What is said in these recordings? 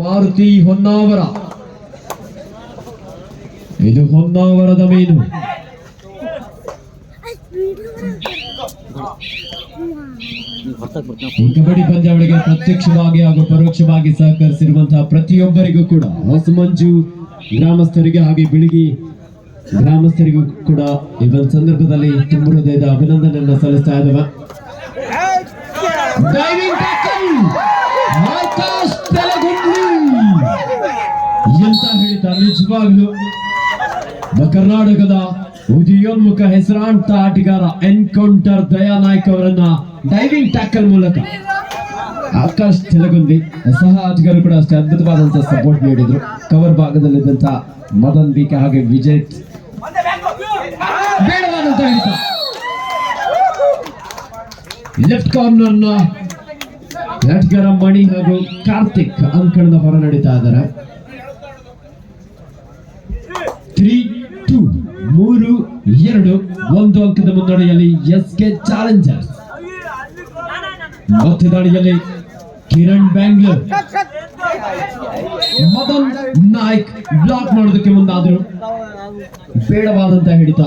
ಮಾರುತಿ ಹೊನ್ನಾವರ. ಇದು ಹೊನ್ನಾವರದ ಮೀನು. ಕಬಡ್ಡಿ ಪಂದ್ಯಾವಳಿಗೆ ಪ್ರತ್ಯಕ್ಷವಾಗಿ ಹಾಗೂ ಪರೋಕ್ಷವಾಗಿ ಸಹಕರಿಸಿರುವಂತಹ ಪ್ರತಿಯೊಬ್ಬರಿಗೂ ಕೂಡ ಹೊಸಮಂಜು ಗ್ರಾಮಸ್ಥರಿಗೆ ಹಾಗೆ ಬಿಳಿಗಿ ಗ್ರಾಮಸ್ಥರಿಗೂ ಕೂಡ ಈ ಒಂದು ಸಂದರ್ಭದಲ್ಲಿ ತುಂಬ ಹೃದಯದ ಅಭಿನಂದನೆಯನ್ನು ಸಲ್ಲಿಸ್ತಾ ಇದ್ದೇವೆ ಡೈವಿಂಗ್ ಟ್ಯಾಕಲ್ ಆಕಾಶ್ ತೆಲಗುಂಡಿ ಎಂತ ಹೇಳ್ತಾ ನಿಜವಾಗ್ಲು ಕರ್ನಾಟಕದ ಉದಯೋನ್ಮುಖ ಹೆಸರಾಂತ ಆಟಗಾರ ಎನ್ಕೌಂಟರ್ ದಯಾನಾಯ್ಕ್ ಅವರನ್ನ ಡೈವಿಂಗ್ ಟ್ಯಾಕಲ್ ಮೂಲಕ ಆಕಾಶ್ ತೆಲಗುಂದಿ ಸಹ ಆಟಗಾರರು ಕೂಡ ಅಷ್ಟೇ ಅದ್ಭುತವಾದಂತಹ ಸಪೋರ್ಟ್ ನೀಡಿದ್ರು. ಕವರ್ ಭಾಗದಲ್ಲಿದ್ದಂತ ಮದನ್ ಬಿಕೆ ಹಾಗೆ ವಿಜಯ್. ಲೆಫ್ಟ್ ಕಾರ್ನರ್ನ ಮಣಿ ಹಾಗೂ ಕಾರ್ತಿಕ್ ಅಂಕಣದ ಹೊರ ನಡೀತಾ ಇದ್ದಾರೆ. ತ್ರೀ ಟೂ ಮೂರು, ಎರಡು, ಒಂದು ಅಂಕದ ಮುನ್ನಡೆಯಲ್ಲಿ ಎಸ್ ಕೆ ಚಾಲೆಂಜರ್ಸ್ ಮತ್ತೆ ಕಿರಣ್ ಬ್ಯಾಂಗ್ಳೂರ್ ಮದನ್ ನಾಯ್ಕ್ ಬ್ಲಾಕ್ ಮಾಡೋದಕ್ಕೆ ಮುಂದಾದ್ರು. ಬೇಡವಾದಂತ ಹಿಡಿತ.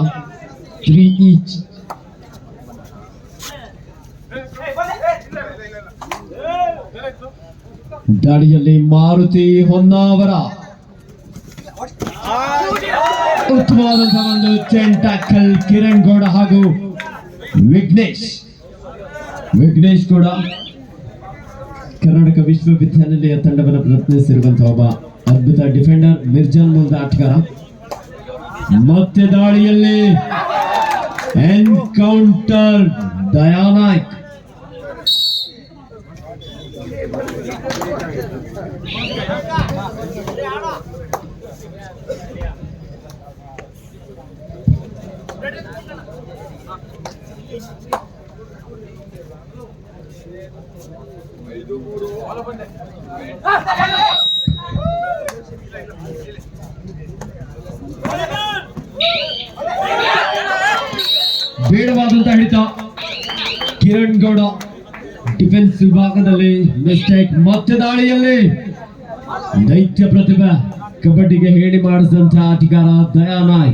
ತ್ರೀ ಈಚ್ ದಾಳಿಯಲ್ಲಿ ಮಾರುತಿ ಹೊನ್ನಾವರ. ಉತ್ತಮವಾದಂತಹ ಒಂದು ಚೆಂಟಾಕಲ್ ಕಿರಣ್ ಗೌಡ ಹಾಗೂ ವಿಘ್ನೇಶ್. ವಿಘ್ನೇಶ್ ಕೂಡ ಕರ್ನಾಟಕ ವಿಶ್ವವಿದ್ಯಾನಿಲಯ ತಂಡವನ್ನು ಪ್ರತಿನಿಧಿಸಿರುವಂತಹ ಒಬ್ಬ ಅದ್ಭುತ ಡಿಫೆಂಡರ್ ಮಿರ್ಜಾನ್ ಮೂಲದ ಆಟಗಾರ. ಮತ್ತೆ ದಾಳಿಯಲ್ಲಿ ಎನ್ಕೌಂಟರ್ ದಯಾನಾಯ್ಕ್. ಬೇಡವಾದಂತ ಹಿಡಿತ. ಕಿರಣ್ ಗೌಡ ಡಿಫೆನ್ಸ್ ವಿಭಾಗದಲ್ಲಿ ಮಿಸ್ಟೇಕ್ ಮತ್ತೆ ದಾಳಿಯಲ್ಲಿ ದೈತ್ಯ ಪ್ರತಿಭೆ. ಕಬಡ್ಡಿಗೆ ಹೇಳಿ ಮಾಡಿಸಿದಂತಹ ಆಟಗಾರ ದಯಾನಾಯ್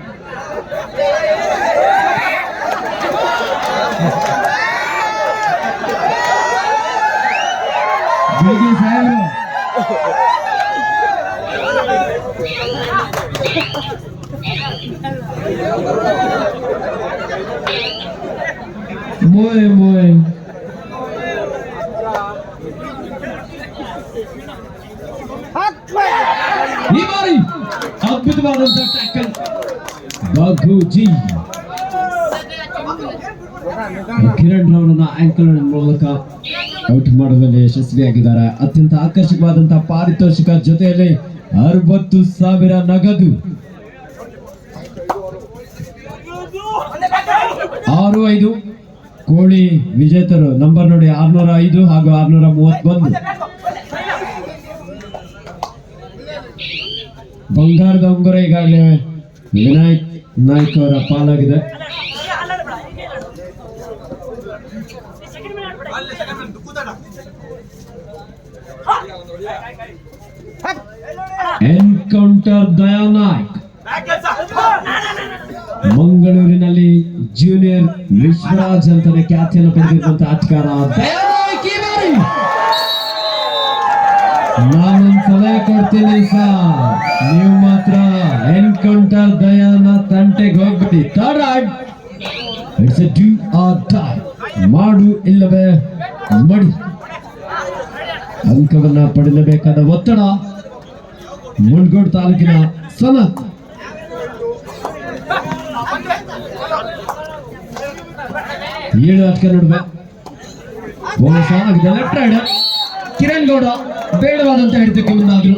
Muy, muy. ఈమారి అద్భుతమైన ట్యాకల్ బాబూజీ కిరణ్ రావున యాంకర్ ಮೂಲಕ ಔಟ್ ಮಾಡುವಲ್ಲಿ ಯಶಸ್ವಿಯಾಗಿದ್ದಾರೆ. ಅತ್ಯಂತ ಆಕರ್ಷಕವಾದಂತಹ ಪಾರಿತೋಷಿಕ ಜೊತೆಯಲ್ಲಿ ಅರವತ್ತು ಸಾವಿರ ನಗದು. ಆರು ಐದು ಕೋಳಿ ವಿಜೇತರು ನಂಬರ್ ನೋಡಿ ಆರ್ನೂರ ಐದು ಹಾಗೂ ಆರ್ನೂರ ಮೂವತ್ತೊಂದು ಬಂಗಾರದ ಉಂಗುರ ಈಗಾಗಲೇ ವಿನಾಯಕ್ ನಾಯ್ಕ ಅವರ ಪಾಲಾಗಿದೆ. ಎನ್ಕೌಂಟರ್ ದಯಾನಾಯ್ಕ್ ಮಂಗಳೂರಿನಲ್ಲಿ ಜೂನಿಯರ್ ವಿಶ್ವರಾಜ್ ಅಂತಾನೆ ಖ್ಯಾತಿಯನ್ನು ಪಡೆದಿರುವಂತಹ ಆಟಗಾರ ನಾನೊಂದು ಸಲಹೆ ಕೊಡ್ತೀನಿ ಸರ್. ನೀವು ಮಾತ್ರ ಎನ್ಕೌಂಟರ್ ದಯಾನ ತಂಟೆಗೆ ಹೋಗ್ಬಿಡಿ. Third it's a do or die ಮಾಡು ಇಲ್ಲವೇ ಮಡಿ. ಅಂಕವನ್ನ ಪಡೆಯಬೇಕಾದ ಒತ್ತಡ. ಮುಂಡ್ಗೋಡ್ ತಾಲೂಕಿನ ಸನತ್. ಏಳು ಅಟ್ಕ ನಡುವೆ. ಬಹುಶಃ ಆಗಿದೆ. ಲೆಫ್ಟ್ ರೈಡ್ ಕಿರಣ್ ಗೌಡ ಬೇಡವಾದಂತ ಹಿಡಿದಕ್ಕೆ ಮುಂದಾದ್ರು.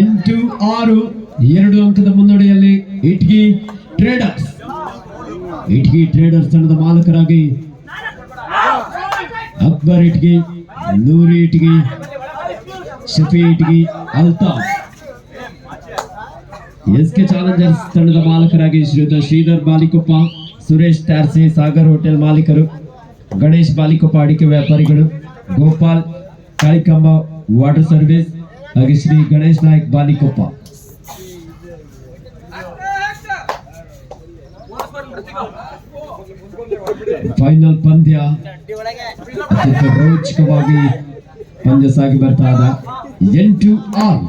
ಎಂಟು, ಆರು, ಎರಡು ಅಂಕದ ಮುನ್ನಡೆಯಲ್ಲಿ ಇಟ್ಗಿ ಟ್ರೇಡರ್ಸ್ ಇಟ್ಗಿ ಟ್ರೇಡರ್ಸ್ ತಂಡದ ಮಾಲಕರಾಗಿ Akbar Itagi, Noori Itagi, Shafi Itagi ಅಲ್ತಾ S K challengers ತಂಡದ ಮಾಲಕರಾಗಿ ಶ್ರೀಯುತ ಶ್ರೀಧರ್ ಬಾಲಿಕೊಪ್ಪ, ಸುರೇಶ್ ಟ್ಯಾರ್ಸಿ, ಸಾಗರ್ ಹೋಟೆಲ್ ಮಾಲೀಕರು, ಗಣೇಶ್ ಬಾಲಿಕೊಪ್ಪ ಅಡಿಕೆ ವ್ಯಾಪಾರಿಗಳು, ಗೋಪಾಲ್ ಕಾಳಿಕಮ್ಮ ವಾಟರ್ ಸರ್ವಿಸ್, ಹಾಗೆ ಶ್ರೀ ಗಣೇಶ್ ನಾಯಕ್ ಬಾಲಿಕೊಪ್ಪ. ಫೈನಲ್ ಪಂದ್ಯ. ರೋಚಕವಾಗಿ ಪಂದ್ಯ ಸಾಗಿ ಬರ್ತಾ ಇದ್ದ ಎಂಟು ಆರ್.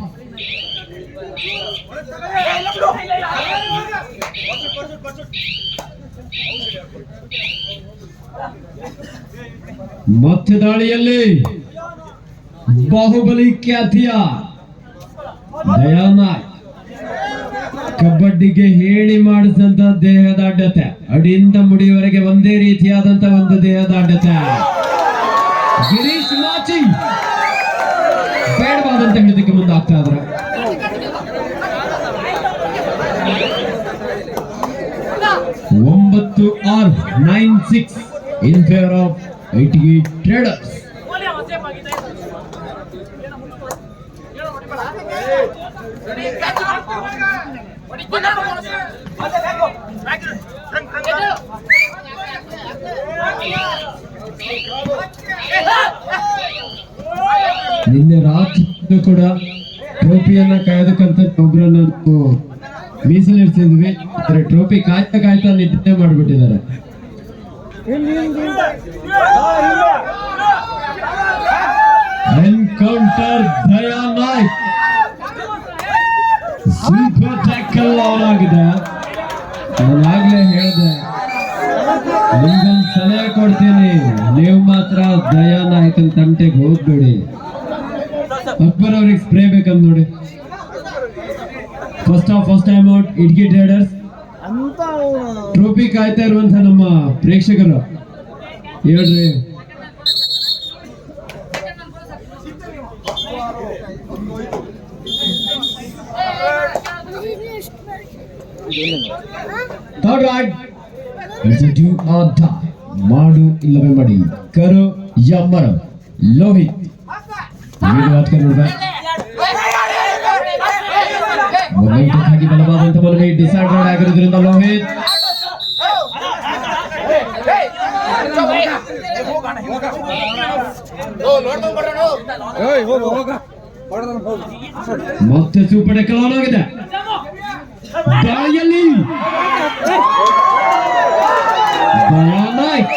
ಮತ್ತೆ ದಾಳಿಯಲ್ಲಿ ಬಾಹುಬಲಿ ಖ್ಯಾತಿಯ ದಯಾನಾಯ್ ಕಬಡ್ಡಿಗೆ ಹೇಳಿ ಮಾಡಿಸಿದಂತ ದೇಹದಾಢ್ಯತೆ ಅಡಿಯಿಂದ ಮುಡಿಯವರೆಗೆ ಒಂದೇ ರೀತಿಯಾದಂತ ಒಂದು ದೇಹದಾಢ್ಯತೆ ಗಿರೀಶ್ ಮಾಚಿ ಬೇಡವಾದಂತ ಹಿಡಿದಕ್ಕೆ ಮುಂದಾಗ್ತಾ ಇದ್ರು ಒಂಬತ್ತು R, nine, six, in favour of IT traders ನಿನ್ನೆ ರಾತ್ರಿ ಕೂಡ ಟ್ರೋಫಿಯನ್ನ ಕಾಯ್ದಕ್ಕಂತ ಒಬ್ಬರನ್ನ ಮೀಸಲಿಡ್ಸಿದ್ವಿ ಆದ್ರೆ ಟ್ರೋಫಿ ಕಾಯ್ತಾ ಕಾಯ್ತಾ ನಿದ್ದೆ ಮಾಡ್ಬಿಟ್ಟಿದ್ದಾರೆ. ತಂಟೆಗೆ ಹೋಗ್ಬೇಡಿ. ಅಕ್ಬರ್ ಅವ್ರಿಗೆ ಸ್ಪ್ರೇ ಬೇಕಂತ ನೋಡಿ. First of first time out Itgi traders trophy ಕಾಯ್ತಾ ಇರುವಂತ ನಮ್ಮ ಪ್ರೇಕ್ಷಕರು. ಹೇಳ್ರಿ. Third raid a do or ಮಾಡು ಇಲ್ಲವೇ ಮಾಡಿ ಕರು ಯಮ್ಮರ ಏನು ಮಾತು ನೋಡ್ದ ಮೊಮೆಂಟಮ್ ಆಗಿ ಬಲವಾದಂತ ಬಲಗೈ ಡಿಸೈಡ್ ಆಗಿರೋದ್ರಿಂದ ಲೋಹಿತ್ ಮತ್ತೆ ಚೂಪಡೆ ದಾಳಿಯಲ್ಲಿ ದಯಾ ನಾಯ್ಕ್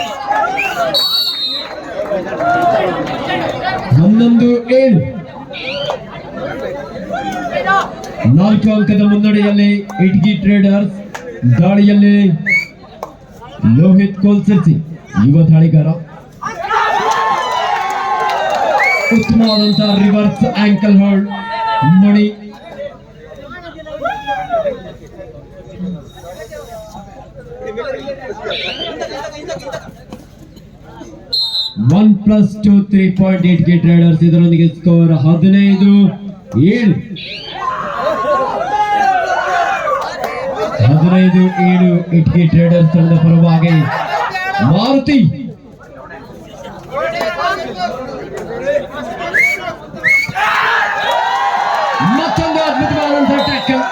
ಹನ್ನೊಂದು ಏಳು. ನಾಲ್ಕು ಅಂಕದ ಮುನ್ನಡೆಯಲ್ಲಿ ಇಟ್ಗಿ ಟ್ರೇಡರ್ಸ್ ದಾಳಿಯಲ್ಲಿ ಲೋಹಿತ್ ಕೋಲ್ಸರ್ಸಿ, ಯುವ ದಾಳಿಗಾರ. ಉತ್ತಮವಾದಂತಹ reverse ankle hold Mani. One plus two three point eight ಗೇಟ್ ಟ್ರೇಡರ್ಸ್ ಇದರೊಂದಿಗೆ ಸ್ಕೋರ್ ಹದಿನೈದು, ಏಳು. ಹದಿನೈದು, ಏಳು ಇಟ್ಗೆ ಟ್ರೇಡರ್ಸ್ ತಂಡದ ಪರವಾಗಿ ಮಾರುತಿ. ಮತ್ತೊಂದು ಅದ್ಭುತವಾದಂತಹ ಟ್ಯಾಕಲ್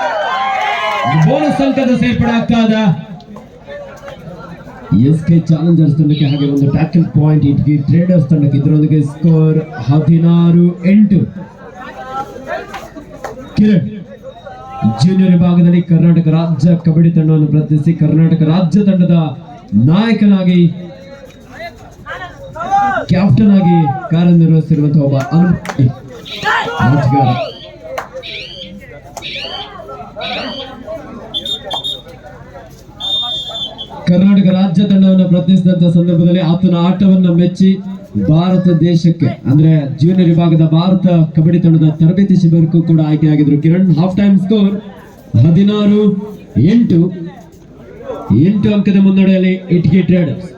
ಬೋನಸ್ ಅಂಕದ ಸೇರ್ಪಡೆ ಆಗ್ತಾ ಇದೆ. ಎಸ್ ಕೆ ಚಾಲೆಂಜರ್ಸ್ ತಂಡಕ್ಕೆ ಹಾಗೆ ಒಂದು ಟ್ಯಾಕಲ್ ಪಾಯಿಂಟ್ ಇಟ್ಗೆ ಟ್ರೇಡರ್ಸ್ ತಂಡಕ್ಕೆ ಇದರೊಂದಿಗೆ ಸ್ಕೋರ್ ಹದಿನಾರು ಎಂಟು. ಕಿರಣ್ ಜೂನಿಯರ್ ವಿಭಾಗದಲ್ಲಿ ಕರ್ನಾಟಕ ರಾಜ್ಯ ಕಬಡ್ಡಿ ತಂಡವನ್ನು ಪ್ರತಿನಿಧಿಸಿ ಕರ್ನಾಟಕ ರಾಜ್ಯ ತಂಡದ ನಾಯಕನಾಗಿ ಕ್ಯಾಪ್ಟನ್ ಆಗಿ ಕಾರ್ಯನಿರ್ವಹಿಸಿರುವಂತಹ ಒಬ್ಬ ಅನುಭವಿ ಕರ್ನಾಟಕ ರಾಜ್ಯ ತಂಡವನ್ನು ಪ್ರತಿನಿಧಿಸಿದಂತ ಸಂದರ್ಭದಲ್ಲಿ ಆತನ ಆಟವನ್ನು ಮೆಚ್ಚಿ ಭಾರತ ದೇಶಕ್ಕೆ, ಅಂದ್ರೆ ಜೂನಿಯರ್ ವಿಭಾಗದ ಭಾರತ ಕಬಡ್ಡಿ ತಂಡದ ತರಬೇತಿ ಶಿಬಿರಕ್ಕೂ ಕೂಡ ಆಯ್ಕೆಯಾಗಿದ್ರು ಕಿರಣ್ ಹಾಫ್ ಟೈಮ್ ಸ್ಕೋರ್ ಹದಿನಾರು ಎಂಟು. ಎಂಟು ಅಂಕದ ಮುನ್ನಡೆಯಲ್ಲಿ ಇಟ್ಕಿ ಟ್ರೇಡರ್ಸ್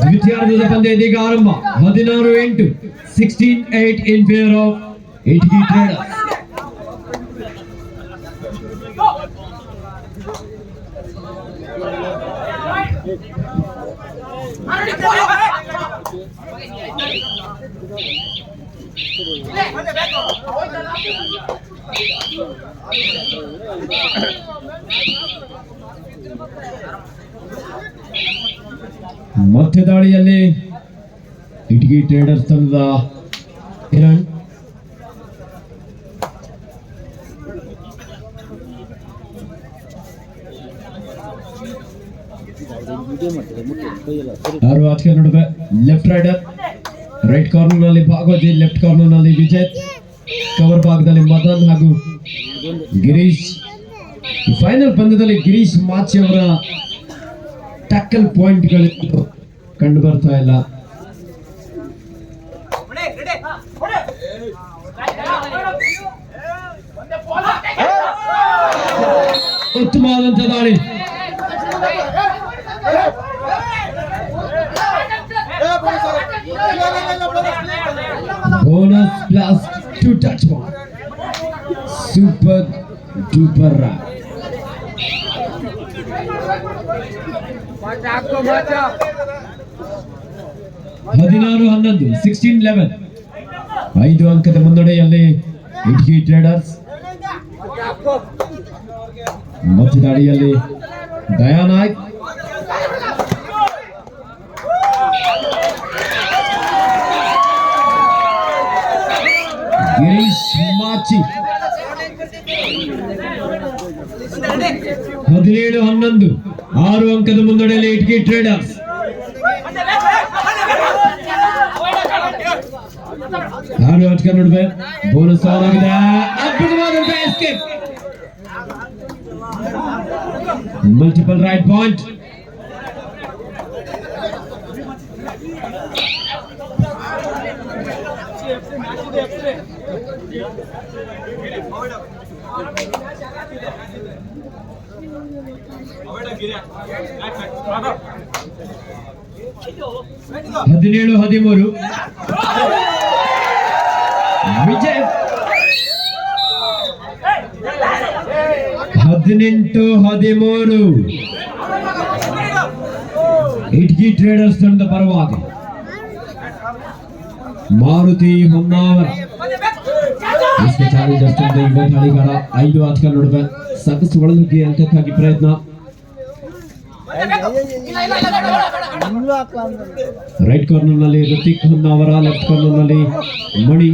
ದ್ವಿತೀಯಾರ್ಧದ ಪಂದ್ಯ ಇದೀಗ ಆರಂಭ. ಹದಿನಾರು ಎಂಟು sixteen eight in favour of Itagi traders ಮತ್ತೆ ದಾಳಿಯಲ್ಲಿ ಇಟ್ಗಿ ಟ್ರೇಡರ್ಸ್ ತಂಡದ ಕಿರಣ್ ಆರು ಆಚೆ ನಡುವೆ ಲೆಫ್ಟ್ ರೈಡರ್ ರೈಟ್ ಕಾರ್ನರ್ನಲ್ಲಿ ಭಾಗವತಿ ಲೆಫ್ಟ್ ಕಾರ್ನರ್ನಲ್ಲಿ ವಿಜಯ್ ಕವರ್ ಭಾಗದಲ್ಲಿ ಮದನ್ ಹಾಗೂ ಗಿರೀಶ್. ಫೈನಲ್ ಪಂದ್ಯದಲ್ಲಿ ಗಿರೀಶ್ ಮಾಚಿ ಅವರ ಟ್ಯಾಕಲ್ ಪಾಯಿಂಟ್ಗಳು ಕಂಡು ಬರ್ತಾ ಇಲ್ಲ. ಉತ್ತಮವಾದಂತ ದಾಳಿ. Plus two touch ball super duper run ಹದಿನಾರು ಹನ್ನೊಂದು ಸಿಕ್ಸ್ಟೀನ್ ಲೆವೆನ್ ಐದು ಅಂಕದ ಮುನ್ನಡೆಯಲ್ಲಿ ಇಟ್ಕಿ ಟ್ರೇಡರ್ಸ್ ಮಧ್ಯ ದಾಳಿಯಲ್ಲಿ ದಯಾನಾಯಕ್ ಗಿರೀಶ್ ಮಾಚಿ ಹದಿನೇಳು ಹನ್ನೊಂದು ಆರು ಅಂಕದ ಮುನ್ನಡೆಯಲ್ಲಿ ಇಟ್ಗಿ ಟ್ರೇಡರ್ಸ್ ಆರು ಆಟಗಾರ ನಡುವೆ ಬೋನಸ್ ಆನ್ ಆಗಿದೆ ಅದ್ಭುತವಾದಂತ ಎಸ್ಕೇಪ್ ಮಲ್ಟಿಪಲ್ ರೈಟ್ ಪಾಯಿಂಟ್ ಹದಿನೇಳು ಹದಿಮೂರು. ವಿಜಯ್. ಹದಿನೆಂಟು ಹದಿಮೂರು. ಇಟ್ಗಿ ಟ್ರೇಡರ್ಸ್ ತಂಡದ ಪರವಾಗಿ. ಮಾರುತಿ ಹೊನ್ನಾವರ. ಎಸ್ಕೆ ಚಾಲೆಂಜರ್ಸ್ ತಂಡದ ಯುವ ದಾಳಿಗಾರ ಐದು ಆಟಗಾರ ನಡುವೆ ಸಾಕಷ್ಟು ಒಳನುಗ್ಗಿ ಅಂಕಕ್ಕಾಗಿ ಪ್ರಯತ್ನ ರೈಟ್ ಕಾರ್ನರ್ನಲ್ಲಿ ಋತಿಕ್ ಹೊನ್ನಾವರ ಲೆಫ್ಟ್ ಕಾರ್ನರ್ನಲ್ಲಿ ಮಣಿ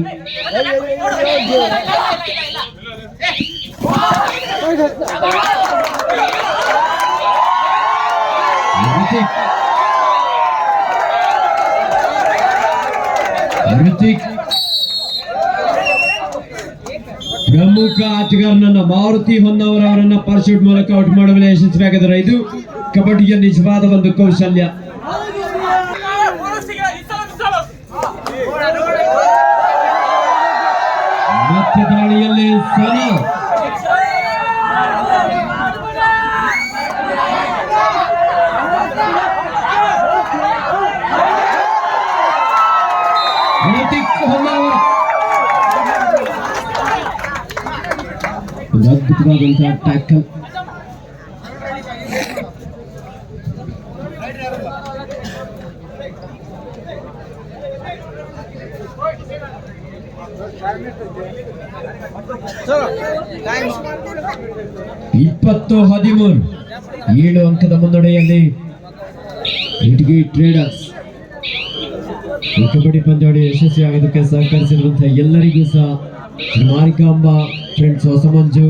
ಋತಿಕ್ ಪ್ರಮುಖ ಆಟಗಾರನನ್ನ ಮಾರುತಿ ಹೊನ್ನವರ ಅವರನ್ನ ಪಾರ್ಶೂಟ್ ಮೂಲಕ ಔಟ್ ಮಾಡುವಲ್ಲಿ ಯಶಸ್ವಿಯಾಗಿದ್ದಾರೆ ಇದು ಕಬಡ್ಡಿಯ ನಿಜವಾದ ಒಂದು ಕೌಶಲ್ಯ. ಮತ್ತೆ ದಾಳಿಯಲ್ಲಿ ಸನಾ ಋತಿಕ್ ಹೊನ್ನಾವರ ಅದ್ಭುತವಾದಂತಹ ಟ್ಯಾಕಲ್ ಇಪ್ಪತ್ತು ಹದಿಮೂರು. ಏಳು ಅಂಕದ ಮುನ್ನಡೆಯಲ್ಲಿ ಇಟ್ಗಿ ಟ್ರೇಡರ್ಸ್ ಕಬಡ್ಡಿ ಪಂದ್ಯಾವಳಿ ಯಶಸ್ವಿಯಾಗೋದಕ್ಕೆ ಸಹಕರಿಸಿರುವಂತಹ ಎಲ್ಲರಿಗೂ ಸಹ ಮಾರಿಕಾಂಬ ಫ್ರೆಂಡ್ಸ್ ಹೊಸಮಂಜು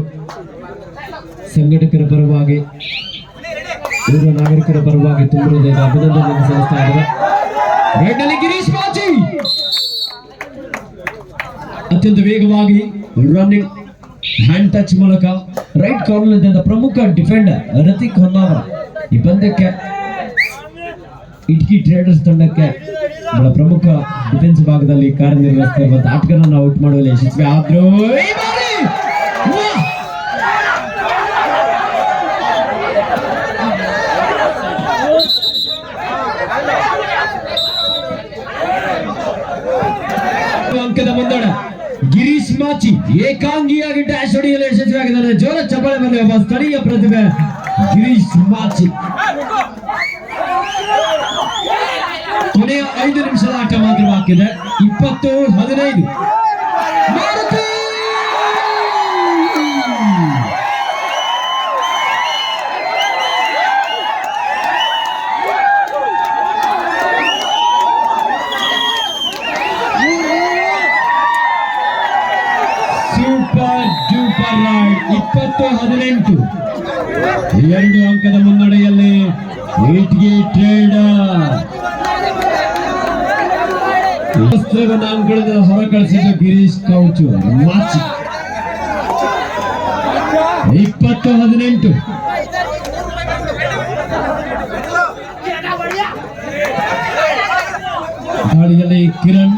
ಸಂಘಟಕರ ಪರವಾಗಿ ಊರ ನಾಗರಿಕರ ಪರವಾಗಿ ತುಂಬಿರುವುದರಿಂದ ಅಭಿನಂದನೆ ಸಲ್ಲಿಸ್ತಾ ಇದ್ದಾರೆ ಗಿರೀಶ್ ಅತ್ಯಂತ ವೇಗವಾಗಿ ರನ್ನಿಂಗ್ ಹ್ಯಾಂಡ್ ಟಚ್ ಮೂಲಕ ರೈಟ್ ಕಾರ್ನರ್ ಪ್ರಮುಖ ಡಿಫೆಂಡರ್ ರತಿಕ್ ಹೊನ್ನಾವರ. ಈ ಪಂದ್ಯಕ್ಕೆ ಇಟ್ಕಿ ಟ್ರೇಡರ್ಸ್ ತಂಡಕ್ಕೆ ಬಹಳ ಪ್ರಮುಖ ಡಿಫೆನ್ಸ್ ಭಾಗದಲ್ಲಿ ಕಾರ್ಯನಿರ್ವಹಿಸ್ತಾ ಇರುವಂತಹ ಆಟಗಾರರನ್ನ ಔಟ್ ಮಾಡುವಲ್ಲಿ ಯಶಸ್ವಿ ಆದ್ರು ಮಾಚಿ, ಏಕಾಂಗಿಯಾಗಿ ಡ್ಯಾಶ್ ಹೊಡೆಯಲು ಯಶಸ್ವಿಯಾಗಿದ್ದಾರೆ. ಜೋರ ಚಪ್ಪಳೆ ಬರಲಿ ಒಬ್ಬ ಸ್ಥಳೀಯ ಪ್ರತಿಭೆ ಗಿರೀಶ್ ಮಾಚಿ. ಕೊನೆಯ ಐದು ನಿಮಿಷದ ಆಟ ಮಾತ್ರ ಬಾಕಿದೆ ಇಪ್ಪತ್ತು, ಹದಿನೈದು. ಎರಡು ಅಂಕದ ಮುನ್ನಡೆಯಲ್ಲಿ ಇಟ್ಗಿ ಟ್ರೇಡರ್ ವಸ್ತ್ರವನ್ನು ಅಂಕಣದ ಹೊರ ಕಳಿಸಿದ ಗಿರೀಶ್ ಕೌಚು. ಮಾಚಿ ಇಪ್ಪತ್ತು ಹದಿನೆಂಟು. ದಾಳಿಯಲ್ಲಿ ಕಿರಣ್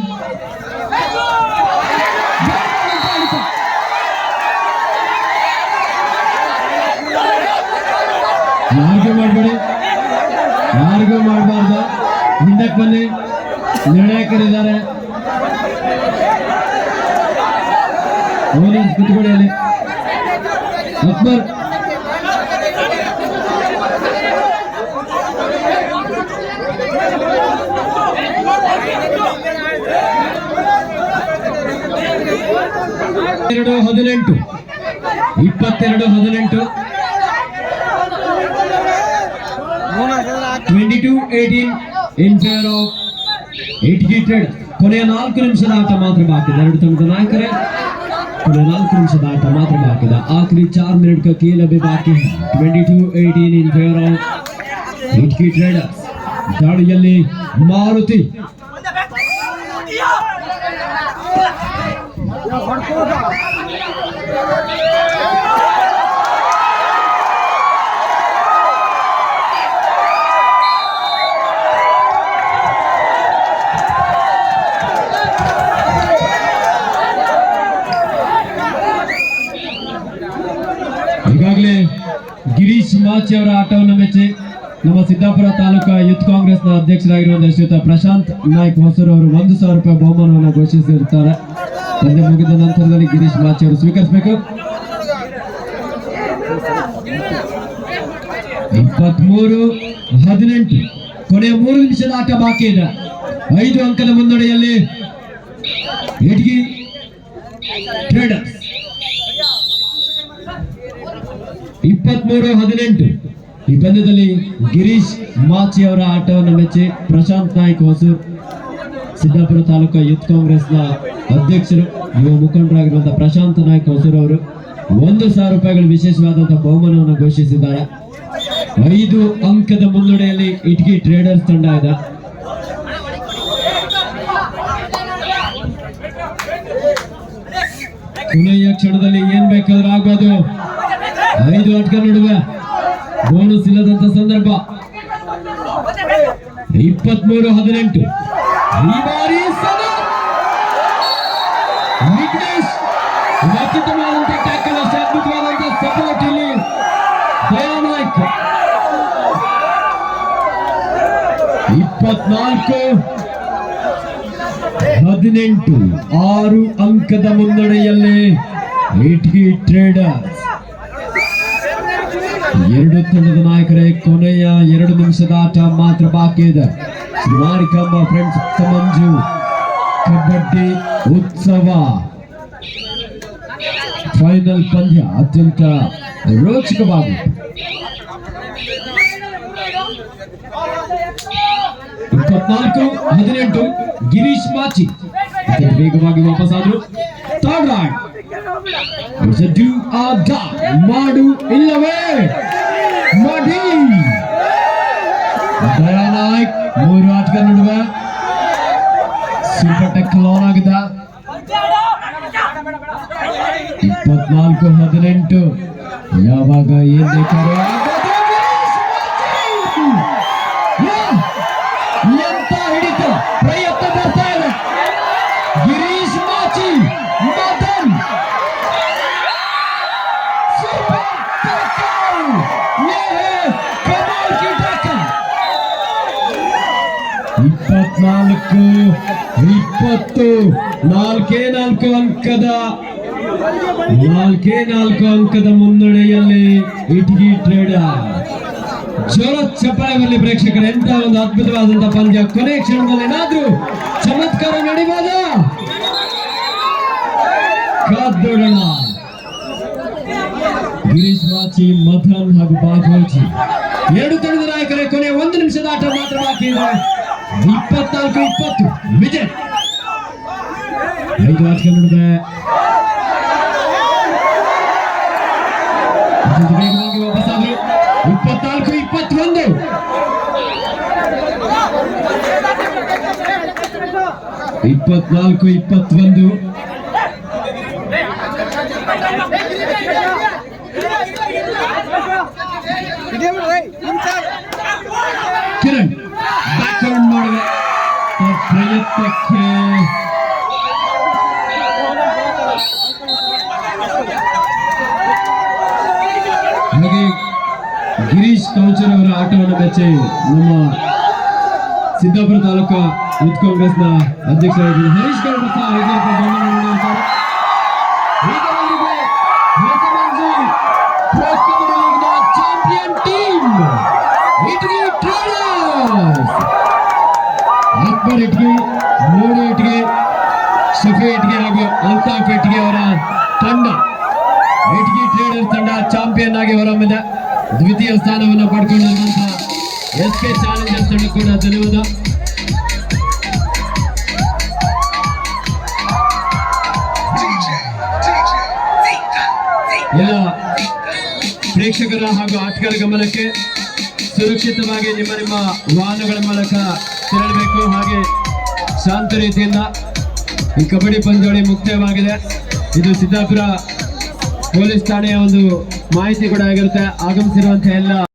ಅಕ್ಬರ್ ಎರಡು ಹದಿನೆಂಟು ಇಪ್ಪತ್ತೆರಡು ಹದಿನೆಂಟು twenty two eighteen in favour of ಏಟಿಗೇಟೆಡ್ ಕೊನೆಯ ನಾಲ್ಕು ನಿಮಿಷದ ಆಟ ಮಾತ್ರ ಬಾಕಿದೆ ಎರಡು ತಂಡದ ನಾಯಕರೇ ಕೊನೆಯ ನಾಲ್ಕು ನಿಮಿಷದ ಆಟ ಮಾತ್ರ ಬಾಕಿ ಇದೆ ಆಖರಿ ಚಾರ್ ಮಿನಿಟ್ ಕ ಕೇಲ್ ಅಭಿ ಬಾಕಿ. Twenty two eighteen in favour of ಮಿಡ್ಕಿ traders ದಾಳಿಯಲ್ಲಿ ಮಾರುತಿ. ಹೊಡ್ಕೋದ ಗಿರೀಶ್ ಮಾಚಿ ಅವರ ಆಟವನ್ನು ಮೆಚ್ಚಿ ನಮ್ಮ ಸಿದ್ದಾಪುರ ತಾಲೂಕಾ ಯೂತ್ ಕಾಂಗ್ರೆಸ್ನ ಅಧ್ಯಕ್ಷರಾಗಿರುವಂತಹ ಶ್ರೀಯುತ ಪ್ರಶಾಂತ್ ನಾಯ್ಕ್ ಹೊಸೂರು ಅವರು ಒಂದು ಸಾವಿರ ರೂಪಾಯಿ ಬಹುಮಾನವನ್ನು ಘೋಷಿಸಿರುತ್ತಾರೆ. ಪಂದ್ಯ ಮುಗಿದ ನಂತರದಲ್ಲಿ ಗಿರೀಶ್ ಮಾಚಿ ಅವರು ಸ್ವೀಕರಿಸಬೇಕು. ಇಪ್ಪತ್ಮೂರು, ಹದಿನೆಂಟು, ಕೊನೆಯ ಮೂರು ನಿಮಿಷದ ಆಟ ಬಾಕಿ ಇದೆ. ಐದು ಅಂಕದ ಮುನ್ನಡೆಯಲ್ಲಿ ಇಟ್ಗಿ ಟ್ರೇಡರ್ಸ್ ಇಪ್ಪತ್ಮೂರು ಹದಿನೆಂಟು. ಈ ಪಂದ್ಯದಲ್ಲಿ ಗಿರೀಶ್ ಮಾಚಿ ಅವರ ಆಟವನ್ನು ಮೆಚ್ಚಿ ಪ್ರಶಾಂತ್ ನಾಯ್ಕ್ ಹೊಸೂರ್, ಸಿದ್ದಾಪುರ ತಾಲೂಕು ಯೂತ್ ಕಾಂಗ್ರೆಸ್ನ ಅಧ್ಯಕ್ಷರು, ಯುವ ಮುಖಂಡರಾಗಿರುವಂತಹ ಪ್ರಶಾಂತ್ ನಾಯ್ಕ್ ಹೊಸೂರ್ ಅವರು ಒಂದು ಸಾವಿರ ರೂಪಾಯಿಗಳ ವಿಶೇಷವಾದಂತಹ ಬಹುಮಾನವನ್ನು ಘೋಷಿಸಿದ್ದಾರೆ. ಐದು ಅಂಕದ ಮುನ್ನಡೆಯಲ್ಲಿ ಇಟ್ಗಿ ಟ್ರೇಡರ್ಸ್ ತಂಡ ಇದೆ. ಕೊನೆಯ ಕ್ಷಣದಲ್ಲಿ ಏನ್ ಬೇಕಾದ್ರೂ ಆಗ್ಬೋದು. ಐದು ಆಟಗಳ ನಡುವೆ ಬೋನಸ್ ಇಲ್ಲದಂತ ಸಂದರ್ಭ. ಇಪ್ಪತ್ಮೂರು ಹದಿನೆಂಟು. ಈ ಬಾರಿ ಇಪ್ಪತ್ನಾಲ್ಕು. ಹದಿನೆಂಟು. ಆರು ಅಂಕದ ಮುನ್ನಡೆಯಲ್ಲಿ ಇಟ್ಗಿ ಟ್ರೇಡರ್ಸ್ ಎರಡು ತಂಡದ ನಾಯಕರೇ, ಕೊನೆಯ ಎರಡು ನಿಮಿಷದ ಆಟ ಮಾತ್ರ ಬಾಕಿ ಇದೆ. ಮಾರಿಕಂಬ ಫ್ರೆಂಡ್ಸ್ ಮಂಜು ಕಬಡ್ಡಿ ಉತ್ಸವ. ಫೈನಲ್ ಪಂದ್ಯ ಅತ್ಯಂತ ರೋಚಕವಾಗಿ. ಇಪ್ಪತ್ನಾಲ್ಕು, ಹದಿನೆಂಟು, ಗಿರೀಶ್ ಮಾಚಿ. ವೇಗವಾಗಿ ವಾಪಸ್ ಆದ್ರು. Third raid It's a do or die. ಮಾಡು ಇಲ್ಲವೇ ಮಾಡಿ ದಯಾನಾಯ್ಕ್ ಮೂರು ನಾಲ್ಕೇ ನಾಲ್ಕು ಅಂಕದ ಮುನ್ನಡೆಯಲ್ಲಿ ಇಟಗಿ ಟ್ರೇಡರ್ ಜೋರ ಚಪ್ಪಾಳೆಯಲ್ಲಿ ಪ್ರೇಕ್ಷಕರು ಎಂತ ಒಂದು ಅದ್ಭುತವಾದಂತಹ ಪಂದ್ಯ. ಕೊನೆ ಕ್ಷಣದಲ್ಲಿ ಏನಾದ್ರೂ ಚಮತ್ಕಾರ ನಡಿಬೋದ? ಕಾದ್ದೋಡೋಣ ಗಿರೀಶ್ ಮಾಚಿ ಮಥನ್ ಹಾಗೂ ಬಾಘೋಜಿ ಎರಡು ತಂಡದ ನಾಯಕರೇ ಕೊನೆ ಒಂದು ನಿಮಿಷದ ಆಟ ಮಾತ್ರ ಬಾಕಿ ಇದೆ. ಇಪ್ಪತ್ನಾಲ್ಕು, ಇಪ್ಪತ್ತು, ವಿಜಯ್. ಐದು ಆಟಗಳು ನಡೆದಿದೆ ಅತ್ಯಂತ ವೇಗವಾಗಿ ವಾಪಸ್ ಆದ್ರು ಇಪ್ಪತ್ನಾಲ್ಕು ಇಪ್ಪತ್ತೊಂದು. ಇಪ್ಪತ್ನಾಲ್ಕು ಇಪ್ಪತ್ತೊಂದು. ಕಿರಣ್ ಬ್ಯಾಕ್ ಮಾಡಿದೆ ಪ್ರಯತ್ನಕ್ಕೆ ಹಾಗೆ ಗಿರೀಶ್ ಅವರ ಆಟವನ್ನು ಮೆಚ್ಚಿ ನಮ್ಮ ಸಿದ್ದಾಪುರ ತಾಲೂಕು ಯೂತ್ ಕಾಂಗ್ರೆಸ್ನ ಅಧ್ಯಕ್ಷರಾಗಿದ್ದ ಹರೀಶ್ ದ್ವಿತೀಯ ಸ್ಥಾನವನ್ನು ಪಡ್ಕೊಂಡಿರುವಂತಹ ಎಸ್ ಕೆ ಚಾಲೆಂಜರ್ಸ್ ತಂಡ ಕೂಡ ಧನ್ಯವಾದ ಎಲ್ಲ ಪ್ರೇಕ್ಷಕರ ಹಾಗೂ ಆಟಗಾರ ಗಮನಕ್ಕೆ ಸುರಕ್ಷಿತವಾಗಿ ನಿಮ್ಮ ನಿಮ್ಮ ವಾಹನಗಳ ಮೂಲಕ ತೆರಳಬೇಕು. ಹಾಗೆ ಶಾಂತ ರೀತಿಯಿಂದ ಈ ಕಬಡ್ಡಿ ಪಂದ್ಯಾವಳಿ ಮುಕ್ತಾಯವಾಗಿದೆ ಇದು ಸಿದ್ದಾಪುರ ಪೊಲೀಸ್ ಠಾಣೆಯ ಒಂದು ಮಾಹಿತಿ ಕೂಡ ಆಗಿರುತ್ತೆ. ಆಗಮಿಸಿರುವಂತಹ ಎಲ್ಲ